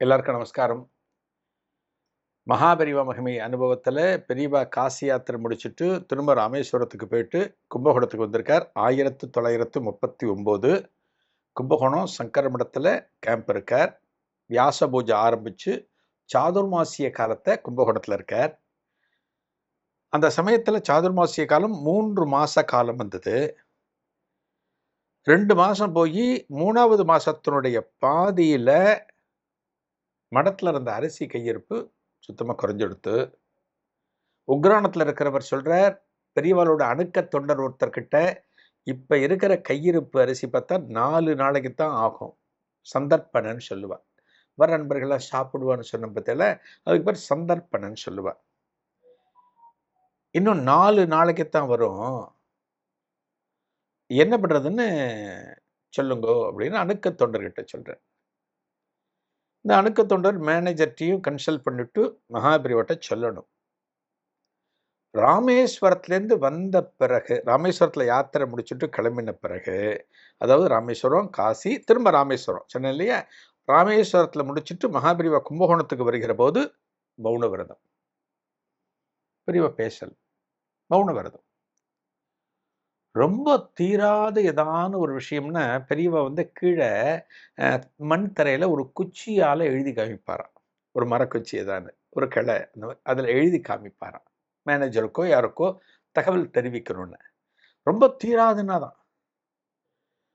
எல்லாருக்கும் நமஸ்காரம். மகாபெரிவ மகிமை அனுபவத்தில் பெரியவா காசி யாத்திரை முடிச்சுட்டு திரும்ப ராமேஸ்வரத்துக்கு போயிட்டு கும்பகோணத்துக்கு வந்திருக்கார். ஆயிரத்து தொள்ளாயிரத்து முப்பத்தி ஒம்பது. கும்பகோணம் சங்கரமடத்தில் கேம்ப் இருக்கார். வியாச பூஜை ஆரம்பித்து சாதுர்மாசிய காலத்தை கும்பகோணத்தில் இருக்கார். அந்த சமயத்தில் சாதுர்மாசிய காலம் மூன்று மாத காலம் வந்தது. ரெண்டு மாதம் போய் மூணாவது மாதத்தினுடைய பாதியில் மடத்தில் இருந்த அரிசி கையிருப்பு சுத்தமாக குறைஞ்செடுத்து. உக்ரானத்தில் இருக்கிறவர் சொல்கிறார் பெரியவாளோட அணுக்க தொண்டர் ஒருத்தர்கிட்ட இப்போ இருக்கிற கையிருப்பு அரிசி பார்த்தா நாலு நாளைக்கு தான் ஆகும். சந்தர்ப்பணன்னு சொல்லுவார். வர நண்பர்களாக சாப்பிடுவான்னு சொன்ன பற்றியில் அதுக்கு பேர் சந்தர்ப்பணன்னு சொல்லுவார். இன்னும் நாலு நாளைக்கு தான் வரும். என்ன பண்ணுறதுன்னு சொல்லுங்கோ அப்படின்னு அணுக்க தொண்டர்கிட்ட சொல்கிறேன் இந்த அணுக்க தொண்டர் மேனேஜர்கிட்டையும் கன்சல்ட் பண்ணிட்டு மகாபிரிவட்ட சொல்லணும். ராமேஸ்வரத்துலேருந்து வந்த பிறகு ராமேஸ்வரத்தில் யாத்திரை முடிச்சுட்டு கிளம்பின பிறகு அதாவது ராமேஸ்வரம் காசி திரும்ப ராமேஸ்வரம் சொன்னேன் இல்லையா? ராமேஸ்வரத்தில் முடிச்சுட்டு மகாபிரிவா கும்பகோணத்துக்கு வருகிற போது மௌன விரதம். பிரிவை பேசல். மௌன விரதம். ரொம்ப தீராத ஏதான ஒரு விஷயம்னா பெரியவா வந்து கீழே மண் தரையில ஒரு குச்சியால் எழுதி காமிப்பாராம். ஒரு மரக்குச்சி ஏதானு ஒரு கிளை அந்த மாதிரி அதில் எழுதி காமிப்பாராம். மேனேஜருக்கோ யாருக்கோ தகவல் தெரிவிக்கணும்னு. ரொம்ப தீராதுன்னா தான்.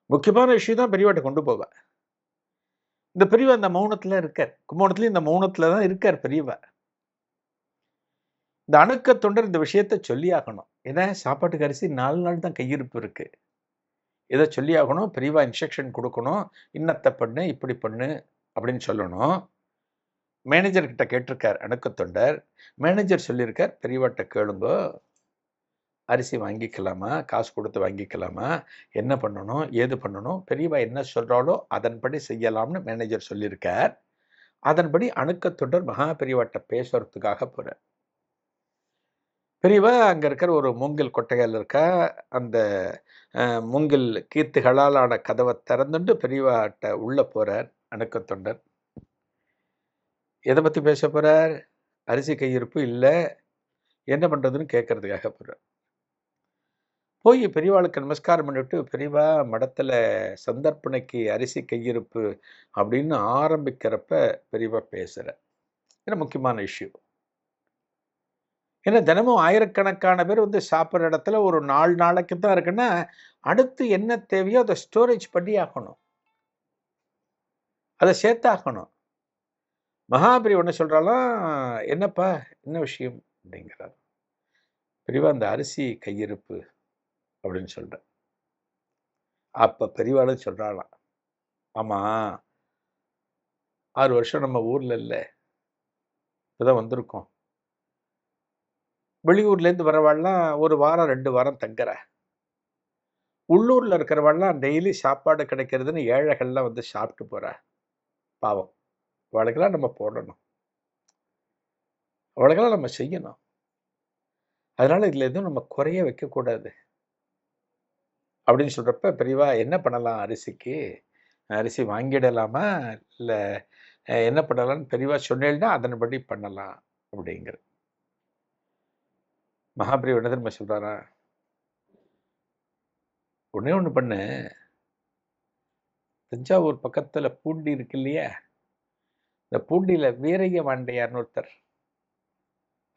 முக்கியமான விஷயம் தான் பெரியவாட்ட கொண்டு போவேன் இந்த பெரியவா இந்த மௌனத்துல இருக்கார். கும்பகோணத்துலயும் இந்த மௌனத்துல தான் இருக்கார் பெரியவா. இந்த அணுக்க தொண்டர் இந்த விஷயத்த சொல்லி ஆகணும் ஏன்னா சாப்பாட்டுக்கு அரிசி நாலு நாள் தான் கையிருப்பு இருக்குது இதை சொல்லி ஆகணும் பெரியவா இன்ஸ்ட்ரக்ஷன் கொடுக்கணும் இன்னத்தை பண்ணு இப்படி பண்ணு அப்படின்னு சொல்லணும். மேனேஜர்கிட்ட கேட்டிருக்கார் அணுக்க தொண்டர். மேனேஜர் சொல்லியிருக்கார் பெரியவாட்ட கேளுங்க. அரிசி வாங்கிக்கலாமா? காசு கொடுத்து வாங்கிக்கலாமா? என்ன பண்ணணும்? ஏது பண்ணணும்? பெரியவா என்ன சொல்கிறாலோ அதன்படி செய்யலாம்னு மேனேஜர் சொல்லியிருக்கார். அதன்படி அணுக்க தொண்டர் மகா பெரியவாட்ட பேசுறதுக்காக போகிறார் பெரியவா அங்கே இருக்கிற ஒரு மூங்கில் கொட்டைகள் இருக்கா அந்த மூங்கில் கீர்த்திகளால் ஆன கதவை திறந்துண்டு பெரியவாட்ட உள்ளே போகிறார் அணுக்க தொண்டர் எதை பற்றி பேச போகிறார் அரிசி கையிருப்பு இல்லை. என்ன பண்ணுறதுன்னு கேட்கறதுக்காக போகிறார் போய் பெரியவாளுக்கு நமஸ்காரம் பண்ணிவிட்டு பெரியவா மடத்தில் சந்தர்ப்பணைக்கு அரிசி கையிருப்பு அப்படின்னு ஆரம்பிக்கிறப்ப பெரியவா பேசுகிற இது முக்கியமான இஷ்யூ. ஏன்னா தினமும் ஆயிரக்கணக்கான பேர் வந்து சாப்பிட்ற இடத்துல ஒரு நாலு நாளைக்கு தான் இருக்குன்னா அடுத்து என்ன தேவையோ அதை ஸ்டோரேஜ் பண்ணி ஆகணும். அதை சேர்த்தாகணும். மகாபிரி ஒன்று சொல்கிறாலாம் என்னப்பா என்ன விஷயம்? அப்படிங்கிறார். பெரியவா அந்த அரிசி கையிருப்பு அப்படின்னு சொல்கிறேன் அப்போ பெரியவாளும் சொல்கிறாளாம் ஆமாம் ஆறு வருஷம் நம்ம ஊரில் இல்லை இப்போதான் வந்திருக்கோம். வெளியூர்லேருந்து வரவாள்லாம் ஒரு வாரம் ரெண்டு வாரம் தங்குற. உள்ளூரில் இருக்கிறவாள்லாம் டெய்லி சாப்பாடு கிடைக்கிறதுன்னு ஏழைகள்லாம் வந்து சாப்பிட்டு போகிற பாவம். அவளுக்கெல்லாம் நம்ம போடணும். அவளுக்கெல்லாம் நம்ம செய்யணும். அதனால் இதில் எதுவும் நம்ம குறைய வைக்கக்கூடாது. அப்படின்னு சொல்கிறப்ப பெரியவா என்ன பண்ணலாம் அரிசிக்கு? அரிசி வாங்கிடலாமா? இல்லை என்ன பண்ணலாம்னு பெரியவா சொன்னேன்னா அதன்படி பண்ணலாம். அப்படிங்கிற மகாபிரிவ என்ன திரும்ப சொல்கிறாரா ஒண்ணே ஒன்று பண்ணு. தஞ்சாவூர் பக்கத்தில் பூண்டி இருக்கு இல்லையா? இந்த பூண்டியில வீரைய வாண்டையார்னு ஒருத்தர்.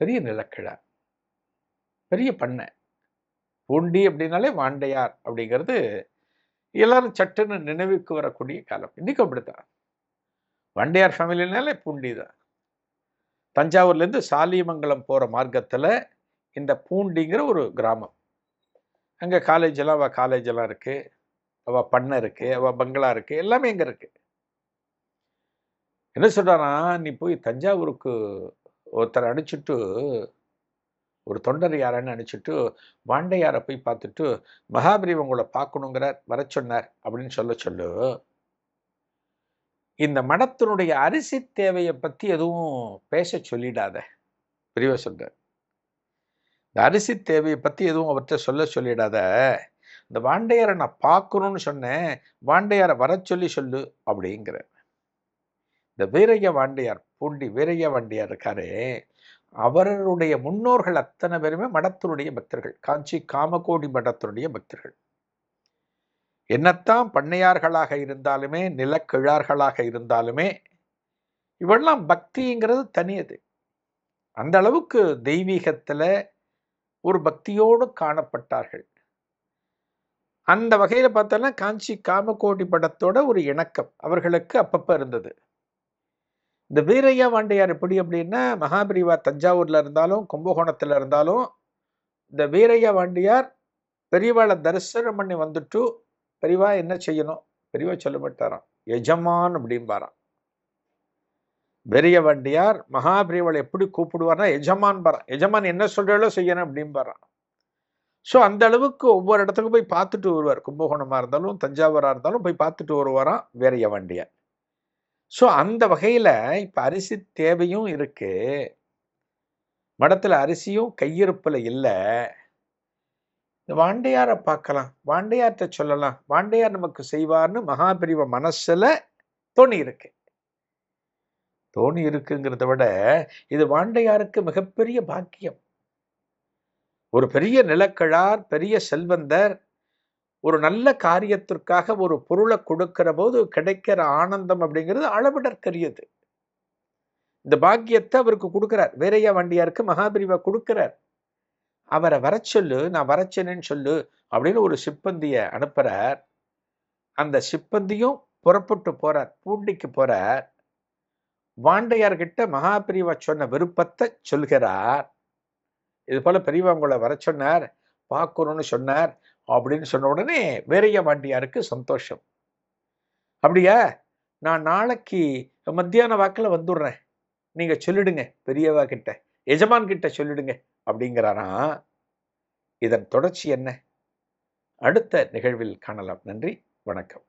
பெரிய நிலக்கிழா பெரிய பண்ணை. பூண்டி அப்படின்னாலே வாண்டையார் அப்படிங்கிறது எல்லாரும் சட்டுன்னு நினைவுக்கு வரக்கூடிய காலம். இன்னைக்கும் அப்படித்தான். வாண்டையார் ஃபேமிலினாலே பூண்டி தான் தஞ்சாவூர்லேருந்து சாலியமங்கலம் போகிற மார்க்கத்தில் இந்த பூண்டிங்கிற ஒரு கிராமம். அங்கே காலேஜ் எல்லாம் அவள் காலேஜ் எல்லாம் இருக்குது அவள் பண்ணை இருக்குது அவள் பங்களா இருக்குது எல்லாமே இங்கே இருக்குது என்ன சொல்கிறானா நீ போய் தஞ்சாவூருக்கு ஒருத்தர் அனுப்பிச்சுட்டு ஒரு தொண்டர் யாரன்னு அனுப்பிச்சுட்டு வாண்டையாரை போய் பார்த்துட்டு மகாபலிவம் உங்களை பார்க்கணுங்கிறார் வர சொன்னார் அப்படின்னு சொல்ல சொல்லு. இந்த மடத்தினுடைய அரிசி தேவையை பற்றி எதுவும் பேச சொல்லிடாத. பெரியவ சொல்றார் இந்த அரிசி தேவையை பற்றி எதுவும் அவர்கிட்ட சொல்ல சொல்லிடாத. இந்த வாண்டையாரை நான் பார்க்கணும்னு சொன்னேன். வாண்டையாரை வர சொல்லி சொல்லு அப்படிங்கிற இந்த வீரைய வாண்டையார் பூண்டி வீரைய வாண்டியார் இருக்காரே. அவருடைய முன்னோர்கள் அத்தனை பேருமே மடத்தினுடைய பக்தர்கள். காஞ்சி காமகோடி மடத்தினுடைய பக்தர்கள். என்னத்தான் பண்ணையார்களாக இருந்தாலுமே நிலக்கிழார்களாக இருந்தாலுமே இவெல்லாம் பக்திங்கிறது தனியது. அந்த அளவுக்கு தெய்வீகத்துல ஒரு பக்தியோடு காணப்பட்டார்கள். அந்த வகையில் பார்த்தோன்னா காஞ்சி காமகோடி படத்தோட ஒரு இணக்கம் அவர்களுக்கு அப்பப்போ இருந்தது. இந்த வீரையா வாண்டையார் எப்படி அப்படின்னா மகாபிரிவா தஞ்சாவூர்ல இருந்தாலும் கும்பகோணத்துல இருந்தாலும் இந்த வீரையா வாண்டியார் பெரியவாளை தரிசனம் பண்ணி வந்துட்டு பெரியவா என்ன செய்யணும்? பெரியவா சொல்ல மாட்டாராம் எஜமான் அப்படிம்பாராம். பெரிய வண்டியார் மகாபிரிவளை எப்படி கூப்பிடுவார்னா எஜமான் பாரான் எஜமான் என்ன சொல்றாலோ செய்யணும் அப்படிம்பாராம் ஸோ அந்த அளவுக்கு ஒவ்வொரு இடத்துக்கும் போய் பார்த்துட்டு வருவார். கும்பகோணமா இருந்தாலும் தஞ்சாவூரா இருந்தாலும் போய் பார்த்துட்டு வருவாராம் வேறைய வண்டியார். ஸோ அந்த வகையில இப்ப அரிசி தேவையும் இருக்கு. மடத்துல அரிசியும் கையிருப்பில் இல்லை. வாண்டையாரை பார்க்கலாம். வாண்டையார்கிட்ட சொல்லலாம். வாண்டையார் நமக்கு செய்வார்னு மகாபிரிவ மனசுல தோணி இருக்கு. தோணி இருக்குங்கிறத விட இது வாண்டையாருக்கு மிகப்பெரிய பாக்கியம். ஒரு பெரிய நிலக்கிழார் பெரிய செல்வந்தர் ஒரு நல்ல காரியத்திற்காக ஒரு பொருளை கொடுக்கிற போது கிடைக்கிற ஆனந்தம் அப்படிங்கிறது அளவிடற்கரியது. இந்த பாக்கியத்தை அவருக்கு கொடுக்குறார். வேறையா வண்டியாருக்கு மகாபிரிவா கொடுக்குறார். அவரை வர சொல்லு நான் வரச்சேனேன்னு சொல்லு அப்படின்னு ஒரு சிப்பந்தியை அனுப்புறார். அந்த சிப்பந்தியும் புறப்பட்டு போறார். பூண்டிக்கு போறார். வாண்டையார்கிட்ட மகாபிரிவா சொன்ன விருப்பத்தை சொல்கிறார். இது போல பெரியவா உங்களை வர சொன்னார் பார்க்கணும்னு சொன்னார் அப்படின்னு சொன்ன உடனே வேறைய வாண்டியாருக்கு சந்தோஷம். அப்படியா? நான் நாளைக்கு மத்தியான வாக்கில் வந்துடுறேன். நீங்கள் சொல்லிடுங்க பெரியவா கிட்ட எஜமான் கிட்ட சொல்லிடுங்க அப்படிங்கிறாராம் இதன் தொடர்ச்சி என்ன? அடுத்த நிகழ்வில் காணலாம். நன்றி வணக்கம்.